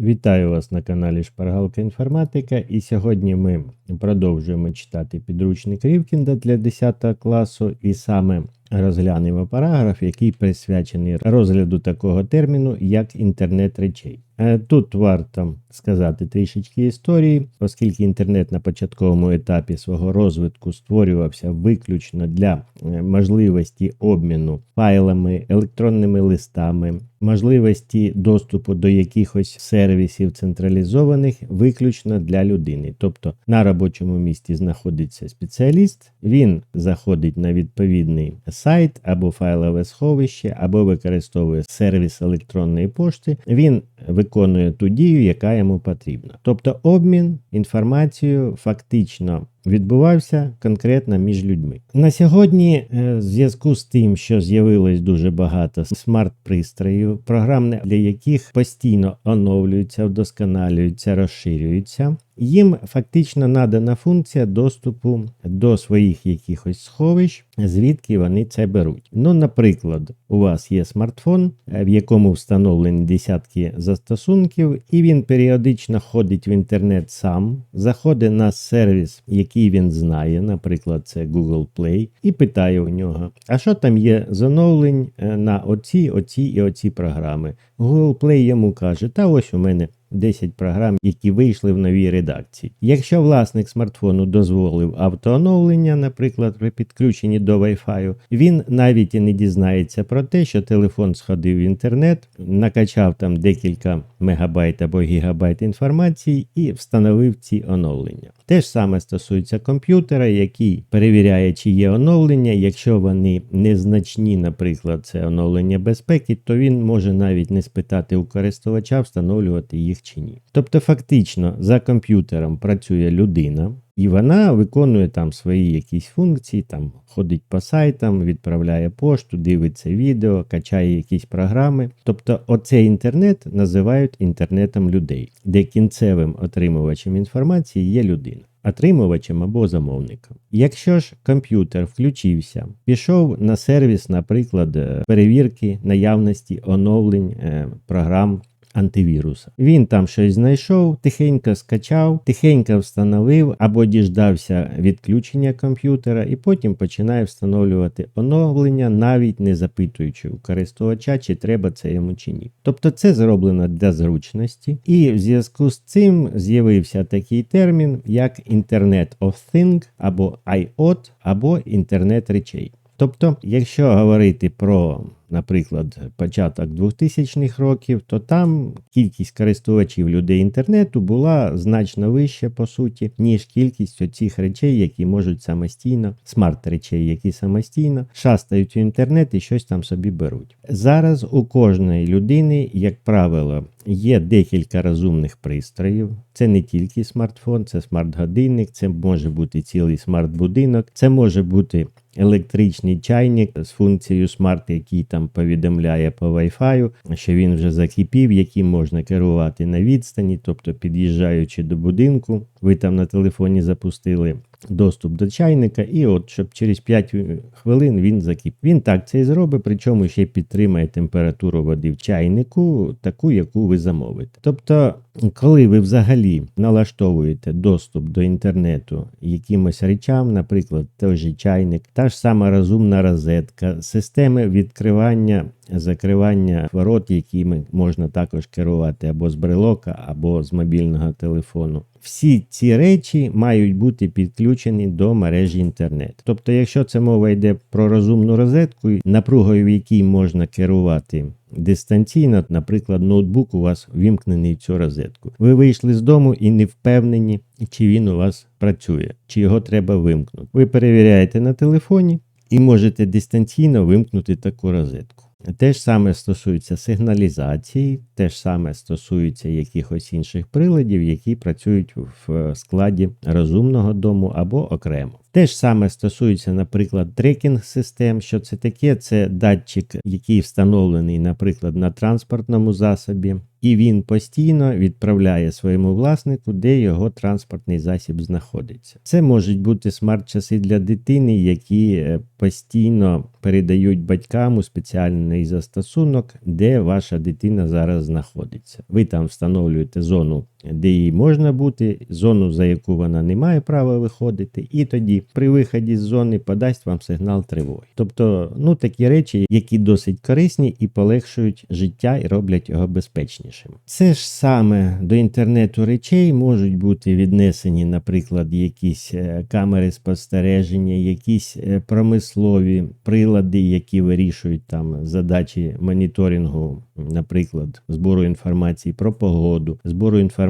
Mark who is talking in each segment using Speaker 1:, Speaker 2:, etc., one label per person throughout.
Speaker 1: Вітаю вас на каналі Шпаргалка Інформатика. І сьогодні ми продовжуємо читати підручник Рівкінда для 10 класу, і саме розглянемо параграф, який присвячений розгляду такого терміну, як інтернет речей. Е, Тут варто сказати трішечки історії, оскільки інтернет на початковому етапі свого розвитку створювався виключно для е, можливості обміну файлами, електронними листами, можливості доступу до якихось сервісів централізованих виключно для людини. Тобто на робочому місці знаходиться спеціаліст, він заходить на відповідний сайт або файлове сховище, або використовує сервіс електронної пошти. Він виконує ту дію, яка йому потрібна. Тобто обмін інформацією фактично відбувався конкретно між людьми. На сьогодні, е, в зв'язку з тим, що з'явилось дуже багато смарт-пристроїв, програм, для яких постійно оновлюються, вдосконалюються, розширюються. Їм фактично надана функція доступу до своїх якихось сховищ, звідки вони це беруть. Ну, наприклад, у вас є смартфон, е, в якому встановлені десятки застосунків, і він періодично ходить в інтернет сам, заходить на сервіс, який він знає, наприклад, це Google Play, і питає у нього, а що там є з оновлень е, на оці, оці і оці програми. Google Play йому каже, та ось у мене 10 програм, які вийшли в новій редакції. Якщо власник смартфону дозволив автооновлення, наприклад, при підключенні до Wi-Fi, він навіть і не дізнається про те, що телефон сходив в інтернет, накачав там декілька мегабайт або гігабайт інформації і встановив ці оновлення. Те ж саме стосується комп'ютера, який перевіряє, чи є оновлення. Якщо вони незначні, наприклад, це оновлення безпеки, то він може навіть не спитати у користувача, встановлювати їх чи ні. Тобто, фактично, за комп'ютером працює людина. І вона виконує там свої якісь функції, там ходить по сайтам, відправляє пошту, дивиться відео, качає якісь програми. Тобто, оцей інтернет називають інтернетом людей, де кінцевим отримувачем інформації є людина. Отримувачем або замовником. Якщо ж комп'ютер включився, пішов на сервіс, наприклад, е, перевірки наявності оновлень е, програм антивіруса. Він там щось знайшов, тихенько скачав, тихенько встановив або діждався відключення комп'ютера, і потім починає встановлювати оновлення, навіть не запитуючи у користувача, чи треба це йому чи ні. Тобто це зроблено для зручності, і в зв'язку з цим з'явився такий термін, як Internet of Things або IoT, або інтернет речей. Тобто, якщо говорити про наприклад, початок 2000-х років, то там кількість користувачів людей інтернету була значно вища, по суті, ніж кількість оцих речей, які можуть самостійно, смарт-речей, які самостійно шастають в інтернет і щось там собі беруть. Зараз у кожної людини, як правило, є декілька розумних пристроїв. Це не тільки смартфон, це смарт-годинник, це може бути цілий смарт-будинок, це може бути електричний чайник з функцією смарт, який там там повідомляє по Wi-Fi, що він вже закипів, яким можна керувати на відстані, тобто під'їжджаючи до будинку, ви там на телефоні запустили доступ до чайника, і от щоб через 5 хвилин він закіп. Він так це і зробить, причому ще підтримає температуру води в чайнику, таку, яку ви замовите. Тобто, коли ви взагалі налаштовуєте доступ до інтернету якимось речам, наприклад, той же чайник, та ж сама розумна розетка, системи відкривання. Закривання ворот, якими можна також керувати або з брелока, або з мобільного телефону. Всі ці речі мають бути підключені до мережі інтернет. Тобто, якщо це мова йде про розумну розетку, напругою, в якій можна керувати дистанційно, наприклад, ноутбук у вас вімкнений в цю розетку. Ви вийшли з дому і не впевнені, чи він у вас працює, чи його треба вимкнути. Ви перевіряєте на телефоні і можете дистанційно вимкнути таку розетку. Те ж саме стосується сигналізації, те ж саме стосується якихось інших приладів, які працюють в складі розумного дому або окремо. Те ж саме стосується, наприклад, трекінг систем. Що це таке? Це датчик, який встановлений, наприклад, на транспортному засобі, і він постійно відправляє своєму власнику, де його транспортний засіб знаходиться. Це можуть бути смарт-часи для дитини, які е, постійно передають батькам у спеціальний застосунок, де ваша дитина зараз знаходиться. Ви там встановлюєте зону, де їй можна бути, зону, за яку вона не має права виходити, і тоді при виході з зони подасть вам сигнал тривоги. Тобто, ну такі речі, які досить корисні і полегшують життя і роблять його безпечнішим. Це ж саме до інтернету речей можуть бути віднесені, наприклад, якісь е, камери спостереження, якісь е, промислові прилади, які вирішують там задачі моніторингу, наприклад, збору інформації про погоду, збору інформації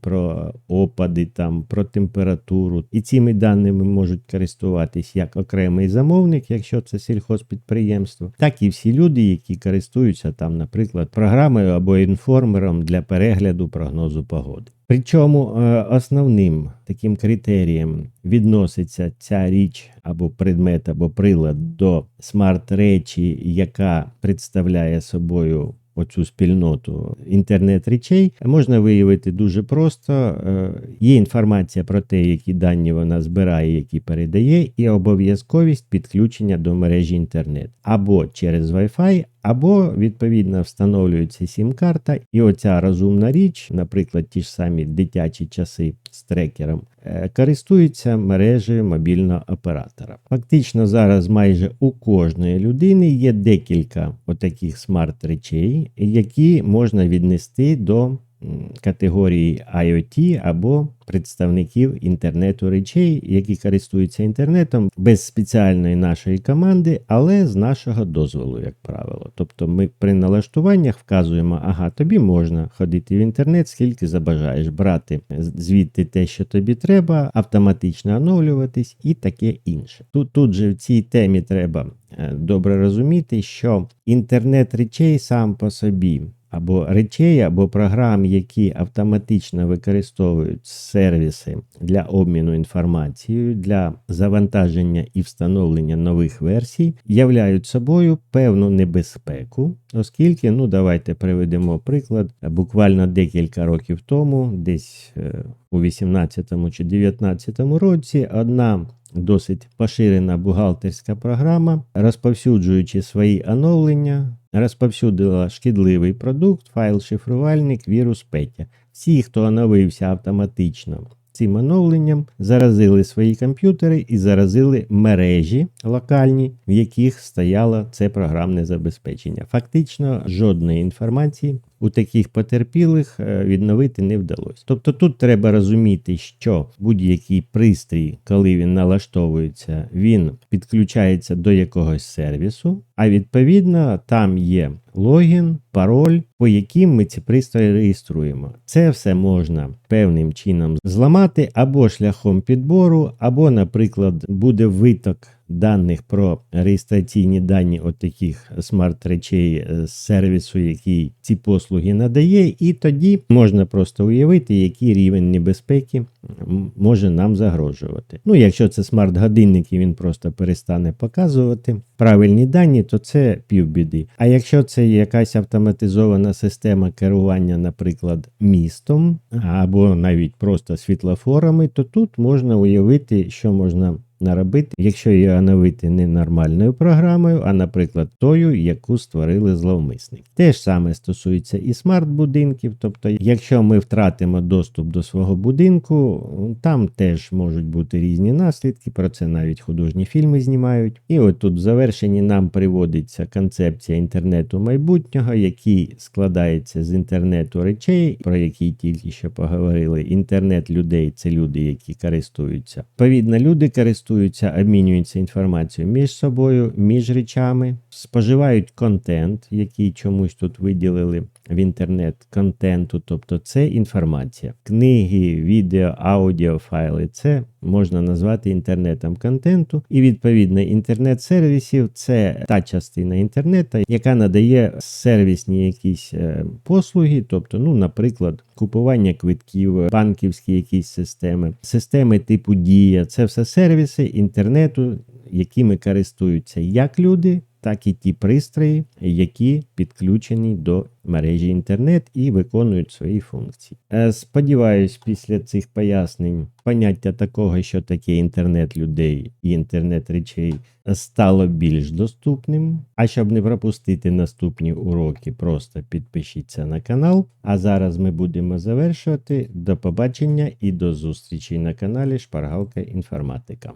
Speaker 1: про опади, там про температуру. І цими даними можуть користуватись як окремий замовник, якщо це сільхозпідприємство, так і всі люди, які користуються там, наприклад, програмою або інформером для перегляду прогнозу погоди. Причому е, основним таким критерієм відноситься ця річ або предмет, або прилад до смарт-речі, яка представляє собою оцю спільноту інтернет речей, можна виявити дуже просто. Е, Є інформація про те, які дані вона збирає, які передає, і обов'язковість підключення до мережі інтернет або через Wi-Fi, або відповідно встановлюється сім-карта, і оця розумна річ, наприклад, ті ж самі дитячі часи з трекером, користується користуються мережею мобільного оператора. Фактично зараз майже у кожної людини є декілька отаких смарт-речей, які можна віднести до категорії IoT або представників інтернету речей, які користуються інтернетом без спеціальної нашої команди, але з нашого дозволу, як правило. Тобто ми при налаштуваннях вказуємо, ага, тобі можна ходити в інтернет, скільки забажаєш, брати звідти те, що тобі треба, автоматично оновлюватись і таке інше. Тут, тут же в цій темі треба е, добре розуміти, що інтернет речей сам по собі або речей, або програм, які автоматично використовують сервіси для обміну інформацією, для завантаження і встановлення нових версій, являють собою певну небезпеку, оскільки, ну давайте приведемо приклад, буквально декілька років тому, десь е, у 18 чи 19 році, одна досить поширена бухгалтерська програма, розповсюджуючи свої оновлення, розповсюдила шкідливий продукт, файл-шифрувальник, вірус Петя. Всі, хто оновився автоматично цим оновленням, заразили свої комп'ютери і заразили мережі локальні, в яких стояло це програмне забезпечення. Фактично жодної інформації у таких потерпілих е, відновити не вдалося. Тобто тут треба розуміти, що будь-який пристрій, коли він налаштовується, він підключається до якогось сервісу, а відповідно там є логін, пароль, по яким ми ці пристрої реєструємо. Це все можна певним чином зламати або шляхом підбору, або, наприклад, буде виток даних про реєстраційні дані от таких смарт-речей з сервісу, який ці послуги надає, і тоді можна просто уявити, який рівень небезпеки може нам загрожувати. Ну, якщо це смарт-годинник і він просто перестане показувати правильні дані, то це півбіди. А якщо це якась автоматизована система керування, наприклад, містом або навіть просто світлофорами, то тут можна уявити, що можна наробити, якщо її оновити не нормальною програмою, а, наприклад, тою, яку створили зловмисники. Те ж саме стосується і смарт-будинків, тобто, якщо ми втратимо доступ до свого будинку, там теж можуть бути різні наслідки, про це навіть художні фільми знімають. І от тут в завершенні нам приводиться концепція інтернету майбутнього, який складається з інтернету речей, про який тільки що поговорили. Інтернет людей це люди, які користуються. Відповідно, люди користуються користуються, обмінюються інформацією між собою, між речами, споживають контент, який чомусь тут виділили в інтернет-контенту, тобто це інформація. Книги, відео, аудіофайли це можна назвати інтернетом контенту. І відповідно інтернет-сервісів це та частина інтернету, яка надає сервісні якісь е, послуги, тобто, ну, наприклад, купування квитків, банківські якісь системи, системи типу Дія. Це все сервіси інтернету, якими користуються як люди, так і ті пристрої, які підключені до мережі інтернет і виконують свої функції. Е, Сподіваюсь, після цих пояснень поняття такого, що таке інтернет людей і інтернет речей, стало більш доступним. А щоб не пропустити наступні уроки, просто підпишіться на канал. А зараз ми будемо завершувати. До побачення і до зустрічі на каналі Шпаргалка Інформатика.